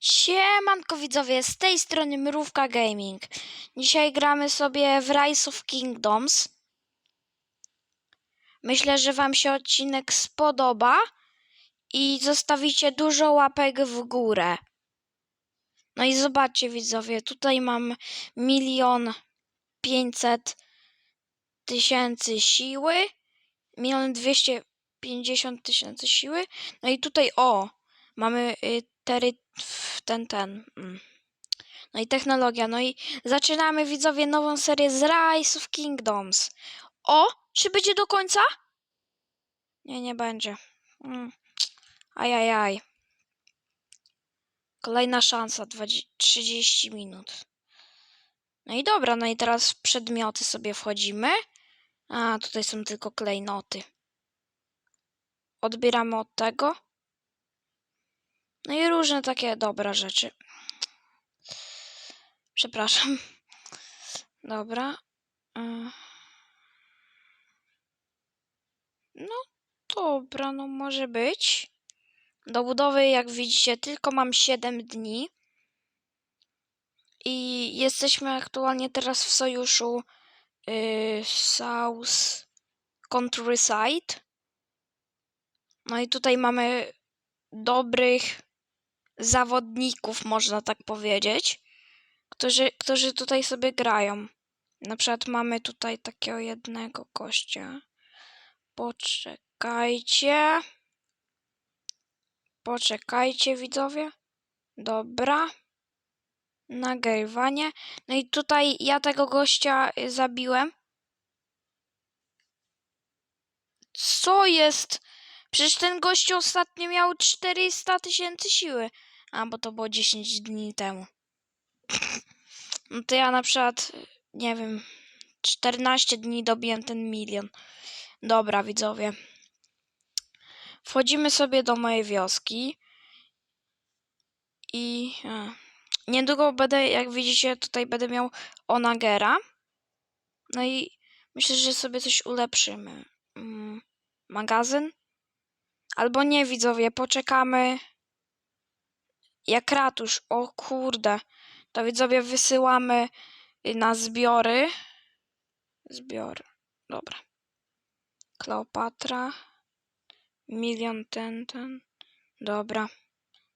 Siemanko widzowie, z tej strony Mrówka Gaming. Dzisiaj gramy sobie w Rise of Kingdoms. Myślę, że wam się odcinek spodoba i zostawicie dużo łapek w górę. No i zobaczcie widzowie, tutaj mam milion pięćset tysięcy siły, milion dwieście pięćdziesiąt tysięcy siły. No i tutaj o, mamy y, tery, ten, ten. mm. No i technologia. No i zaczynamy widzowie nową serię z Rise of Kingdoms. O, czy będzie do końca? Nie, nie będzie. Mm. Ajajaj. Kolejna szansa, 20, 30 minut. No i dobra, no i teraz w przedmioty sobie wchodzimy. A, tutaj są tylko klejnoty. Odbieramy od tego. No i różne takie dobre rzeczy. Przepraszam. Dobra. Y. No dobra, no może być. Do budowy, jak widzicie, tylko mam 7 dni. I jesteśmy aktualnie teraz w sojuszu y, South Countryside. No i tutaj mamy dobrych zawodników, można tak powiedzieć, którzy, którzy tutaj sobie grają. Na przykład mamy tutaj takiego jednego gościa. Poczekajcie. Poczekajcie, widzowie. Dobra. Nagrywanie. No i tutaj ja tego gościa y, zabiłem. Co jest? Przecież ten gościu ostatnio miał 400 tysięcy siły. A, bo to było 10 dni temu. No to ja na przykład, nie wiem, 14 dni dobiłem ten milion. Dobra, widzowie. Wchodzimy sobie do mojej wioski. I a, niedługo będę, jak widzicie, tutaj będę miał Onagera. No i myślę, że sobie coś ulepszymy. Mm, magazyn? Albo nie, widzowie, poczekamy. Jak ratusz. O kurde. To widzowie wysyłamy y, na zbiory. Zbiory. Dobra. Kleopatra. Milion ten, ten. Dobra.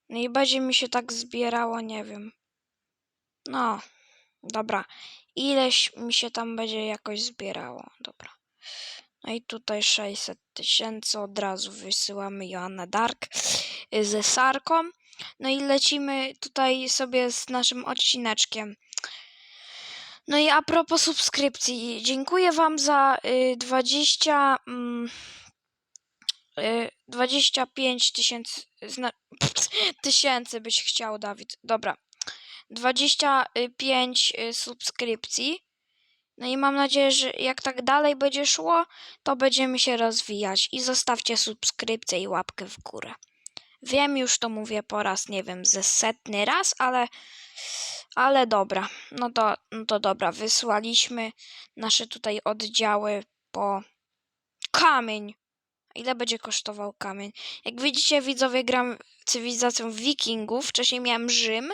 No i będzie mi się tak zbierało, nie wiem. No, dobra. Ileś mi się tam będzie jakoś zbierało. Dobra. No i tutaj 600 tysięcy od razu wysyłamy Joanna Dark y, ze Sarką. No i lecimy tutaj sobie z naszym odcineczkiem. No i a propos subskrypcji, dziękuję Wam za y, 20. Mm, y, 25 tysięcy. Tysięcy byś chciał, Dawid. Dobra. 25 y, subskrypcji. No i mam nadzieję, że jak tak dalej będzie szło, to będziemy się rozwijać. I zostawcie subskrypcję i łapkę w górę. Wiem, już to mówię po raz, nie wiem, ze setny raz, ale, ale dobra. No to, no to dobra, wysłaliśmy nasze tutaj oddziały po kamień. Ile będzie kosztował kamień? Jak widzicie, widzowie, gram cywilizacją wikingów. Wcześniej miałem Rzym,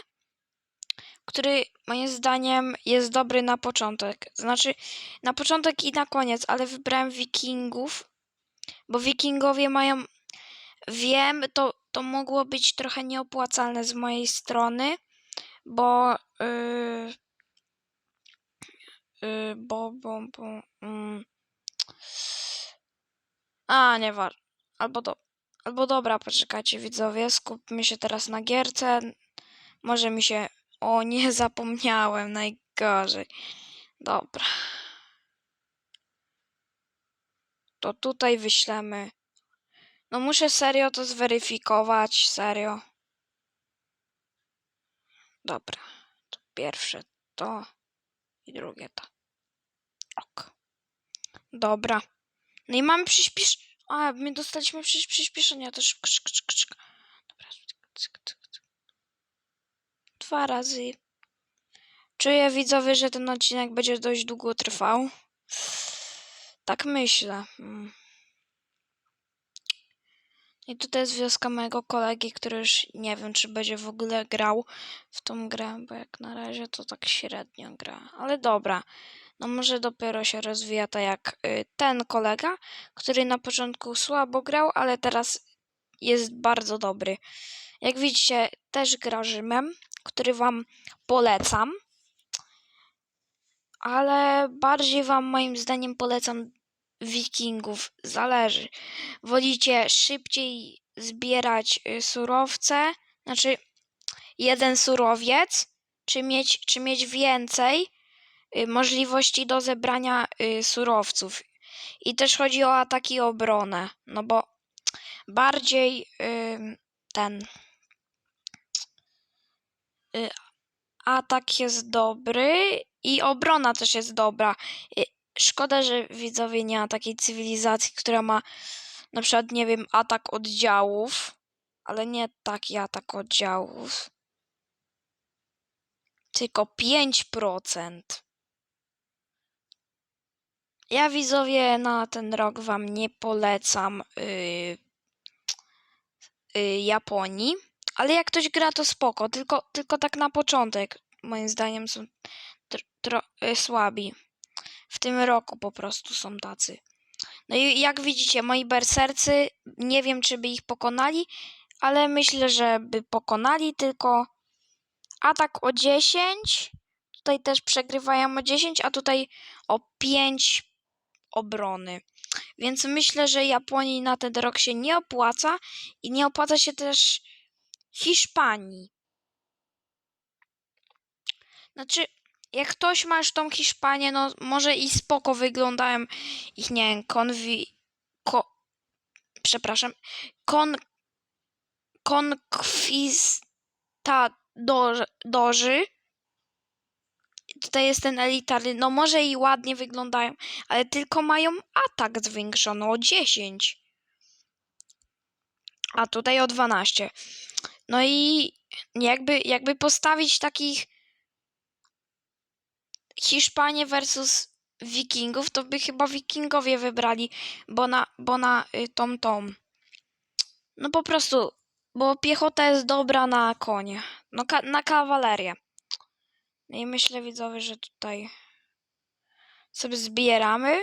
który moim zdaniem jest dobry na początek. Znaczy, na początek i na koniec, ale wybrałem wikingów, bo wikingowie mają... Wiem, to, to mogło być trochę nieopłacalne z mojej strony, bo... Yy, yy, bo, bo, bo... Mm, a, nie war. Albo do... Albo dobra, poczekajcie widzowie, skupmy się teraz na gierce. Może mi się... O, nie zapomniałem, najgorzej. Dobra. To tutaj wyślemy. No muszę serio to zweryfikować, serio. Dobra. To pierwsze to i drugie to. Ok. Dobra. No i mamy przyspiesz... A, my dostaliśmy przyś przyspieszenia też. Krzyk, krzyk, krzyk. Dobra. Dwa razy. Czuję widzowie, że ten odcinek będzie dość długo trwał. Tak myślę. Mm. I tutaj jest wioska mojego kolegi, który już nie wiem, czy będzie w ogóle grał w tą grę, bo jak na razie to tak średnio gra. Ale dobra, no może dopiero się rozwija tak jak y, ten kolega, który na początku słabo grał, ale teraz jest bardzo dobry. Jak widzicie, też gra Rzymem, który wam polecam. Ale bardziej wam moim zdaniem polecam wikingów. Zależy. Wolicie szybciej zbierać y, surowce, znaczy jeden surowiec, czy mieć, czy mieć więcej y, możliwości do zebrania y, surowców. I też chodzi o ataki i obronę, no bo bardziej ten atak jest dobry i obrona też jest dobra. Szkoda, że widzowie nie ma takiej cywilizacji, która ma na przykład, nie wiem, atak oddziałów, ale nie taki atak oddziałów, tylko 5%. Ja widzowie na ten rok wam nie polecam yy, yy, Japonii, ale jak ktoś gra to spoko, tylko, tylko tak na początek moim zdaniem są tr- tro- yy, słabi. W tym roku po prostu są tacy. No i jak widzicie, moi bersercy, nie wiem czy by ich pokonali, ale myślę, że by pokonali, tylko atak o 10, tutaj też przegrywają o 10, a tutaj o 5 obrony. Więc myślę, że Japonii na ten rok się nie opłaca i nie opłaca się też Hiszpanii. Znaczy, jak ktoś ma już tą Hiszpanię, no może i spoko wyglądają ich, nie wiem, konwi... Ko, przepraszam, kon... Konkwistadorzy. Tutaj jest ten elitarny, no może i ładnie wyglądają, ale tylko mają atak zwiększony o 10. A tutaj o 12. No i jakby, jakby postawić takich Hiszpanię versus Wikingów, to by chyba Wikingowie wybrali, bo na, bo na y, tą tą. No po prostu, bo piechota jest dobra na konie, no ka na kawalerię. No i myślę widzowie, że tutaj sobie zbieramy.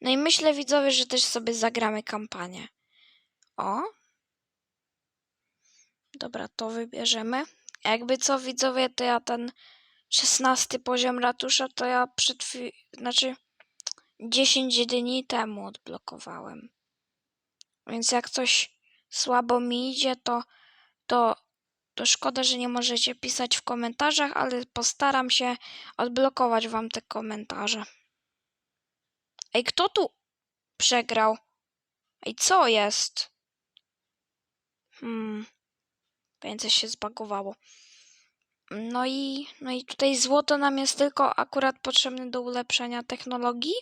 No i myślę widzowie, że też sobie zagramy kampanię. O. Dobra, to wybierzemy. Jakby co widzowie, to ja ten 16 poziom ratusza to ja przed znaczy 10 dni temu odblokowałem. Więc jak coś słabo mi idzie, to, to, to szkoda, że nie możecie pisać w komentarzach, ale postaram się odblokować wam te komentarze. Ej, kto tu przegrał? Ej, co jest? Hmm. Więcej się zbagowało. No i, no i tutaj złoto nam jest tylko akurat potrzebne do ulepszenia technologii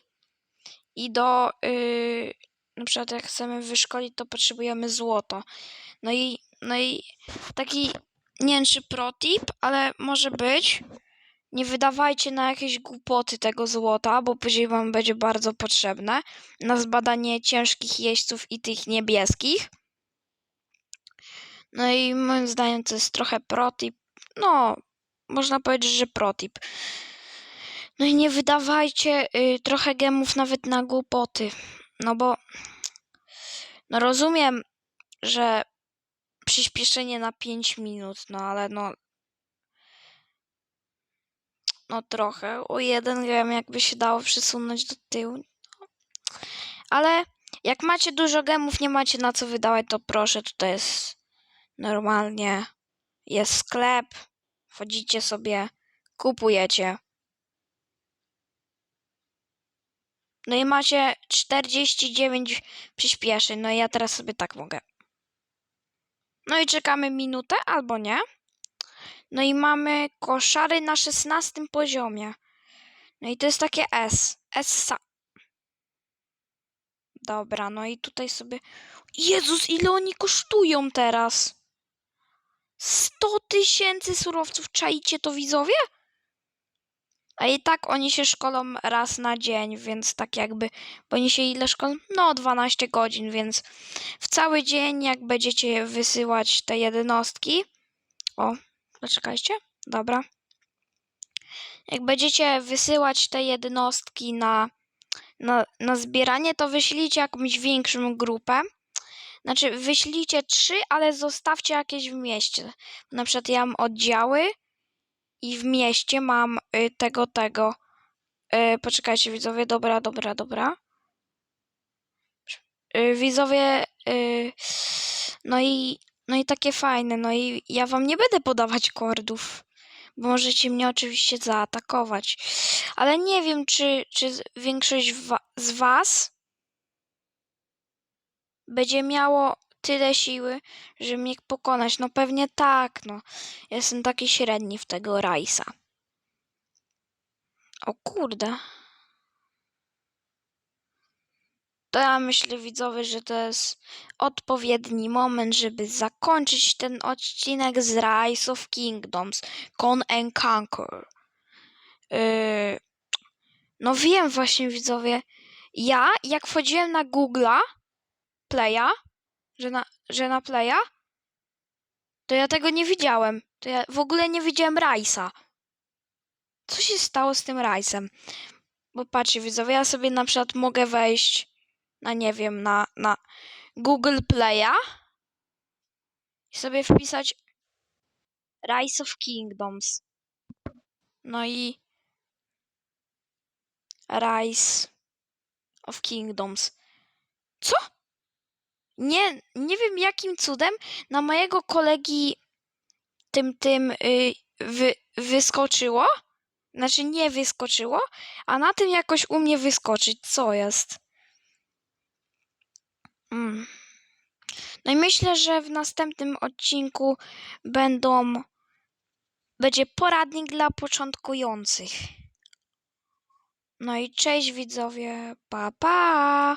i do, yy, na przykład jak chcemy wyszkolić, to potrzebujemy złoto. No i, no i taki, nie wiem ale może być, nie wydawajcie na jakieś głupoty tego złota, bo później wam będzie bardzo potrzebne na zbadanie ciężkich jeźdźców i tych niebieskich. No i moim zdaniem to jest trochę protip, no, można powiedzieć, że protip. No i nie wydawajcie y, trochę gemów nawet na głupoty. No bo no rozumiem, że przyspieszenie na 5 minut, no ale no no trochę. O jeden gem jakby się dało przesunąć do tyłu. Ale jak macie dużo gemów, nie macie na co wydawać, to proszę, tutaj jest normalnie jest sklep, wchodzicie sobie, kupujecie. No i macie 49 przyspieszeń. No i ja teraz sobie tak mogę. No i czekamy minutę albo nie. No i mamy koszary na 16 poziomie. No i to jest takie S. S. Dobra, no i tutaj sobie. Jezus, ile oni kosztują teraz? 100 tysięcy surowców. Czaicie to widzowie? A i tak oni się szkolą raz na dzień, więc tak jakby, bo oni się ile szkolą? No 12 godzin, więc w cały dzień jak będziecie wysyłać te jednostki, o, poczekajcie, dobra. Jak będziecie wysyłać te jednostki na, na, na zbieranie, to wyślijcie jakąś większą grupę. Znaczy, wyślijcie trzy, ale zostawcie jakieś w mieście. Na przykład ja mam oddziały i w mieście mam y, tego, tego. Y, poczekajcie, widzowie, dobra, dobra, dobra. Y, widzowie, y, no i, no i takie fajne, no i ja wam nie będę podawać kordów, bo możecie mnie oczywiście zaatakować, ale nie wiem, czy, czy większość wa- z was będzie miało tyle siły, żeby mnie pokonać. No pewnie tak, no. Jestem taki średni w tego Rajsa. O kurde. To ja myślę, widzowie, że to jest odpowiedni moment, żeby zakończyć ten odcinek z Rise of Kingdoms. Con and Conquer. Yy, no wiem właśnie, widzowie. Ja, jak wchodziłem na Google'a, Playa, że na, że na Playa, to ja tego nie widziałem. To ja w ogóle nie widziałem Rice'a. Co się stało z tym Rice'em? Bo patrzcie, widzowie, ja sobie na przykład mogę wejść na, nie wiem, na, na Google Play'a i sobie wpisać Rise of Kingdoms. No i Rise of Kingdoms. Co? Nie, nie wiem jakim cudem na mojego kolegi tym, tym y, wy, wyskoczyło. Znaczy nie wyskoczyło, a na tym jakoś u mnie wyskoczyć. Co jest? Mm. No i myślę, że w następnym odcinku będą będzie poradnik dla początkujących. No i cześć widzowie, pa pa!